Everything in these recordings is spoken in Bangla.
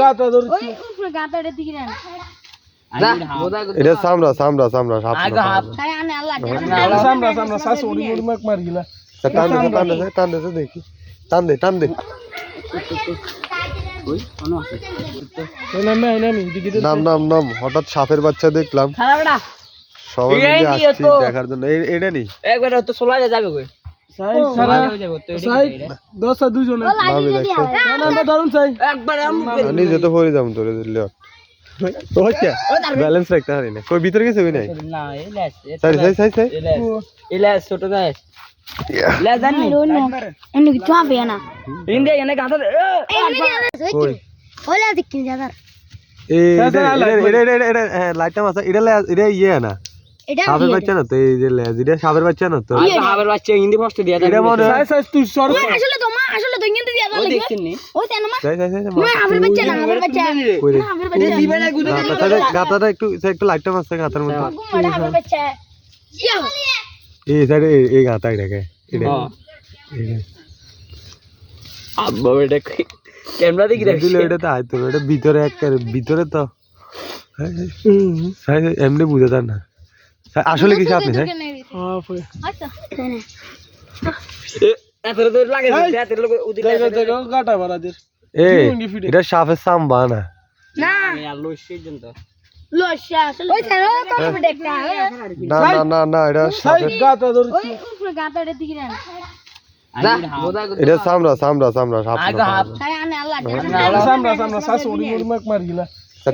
গাটা ধরছি। ওই উপরে দিকে এটা সামরা সামরা সামরা সাপ তাই আনে আল্লাহ সামরা সামরা শাস ওড়ি ওড়ি মাক মার গিলা। টান দে টান দে টান দে দেখি। টান দে টান দে। না না না আমি দিকে নাম নাম নাম হঠাৎ সাপের বাচ্চা দেখলাম। সবাই দেখার জন্য। এটা নি? সাই সারা সাই দশ আর দুজন ভাবি দেখছ না না দারুণ সাই নিজে তো হয়ে যাম তোরে দিলে ওকে ব্যালেন্স রাখতে পারি না কই ভিতরে গেছে কই নাই সাই সাই সাই সাই এনে কিছু হবে না কই ওলা দিকে যাদার এই এটা এটা এটা এটা হ্যাঁ লাইটটা মাসা এটা এটা ইয়ে না এটা সাপের বাচ্চা না তো? এই যে লেজ এটা সাপের বাচ্চা না তো? এটা মনে হয় সাই সাই তুই সর আসলে তো মা আসলে তো ইংরেজি দিয়া লাগে ওই তেন মা। সাই সাই সাই মা আমার বাচ্চা না আমার বাচ্চা। কই রে? আমার বাচ্চা। গাতাটা গাতাটা একটু একটু লাইটটা মাসা গাতার মধ্যে। ঘুমাড়া বাচ্চা। ইয়া। এই সাইডে এই গাতা এটাকে এটা। ক্যামেরা দেখি দিলে এটা তো আয়তো এটা ভিতরে এক ভিতরে তো। সাই এমনি বুঝে যান না। আসলে কি সাপ নেই সাই? আচ্ছা। এটা সাপের সাম্বা না? দেখটা না না না না এটা এটা সামরা সামরা সামরা সাপ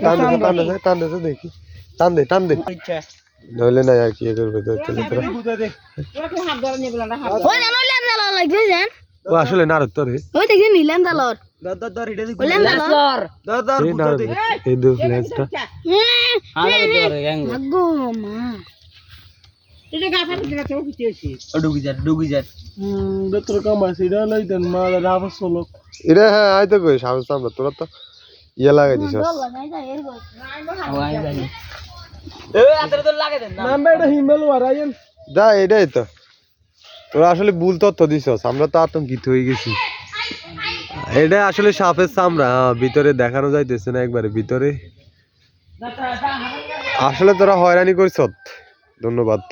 টান টান দেখি। টান দে টান দে। নইলে না আর কি এ করবে তো চলে তোরা ওই তেন লেন দালা লাগবে জান। ও আসলে না তোর রে। ওই দেখি নিলেন দালর না হ্যাঁ তোরা তো ইয়ে লাগাই দিছস। এটাই তো। তোরা আসলে ভুল তথ্য দিছস আমরা তো আতঙ্কিত হয়ে গেছি। এটা আসলে সাপের চামড়া হ্যাঁ, ভিতরে দেখানো যাইতেছে না একবারে ভিতরে। আসলে তোরা হয়রানি করছ ধন্যবাদ।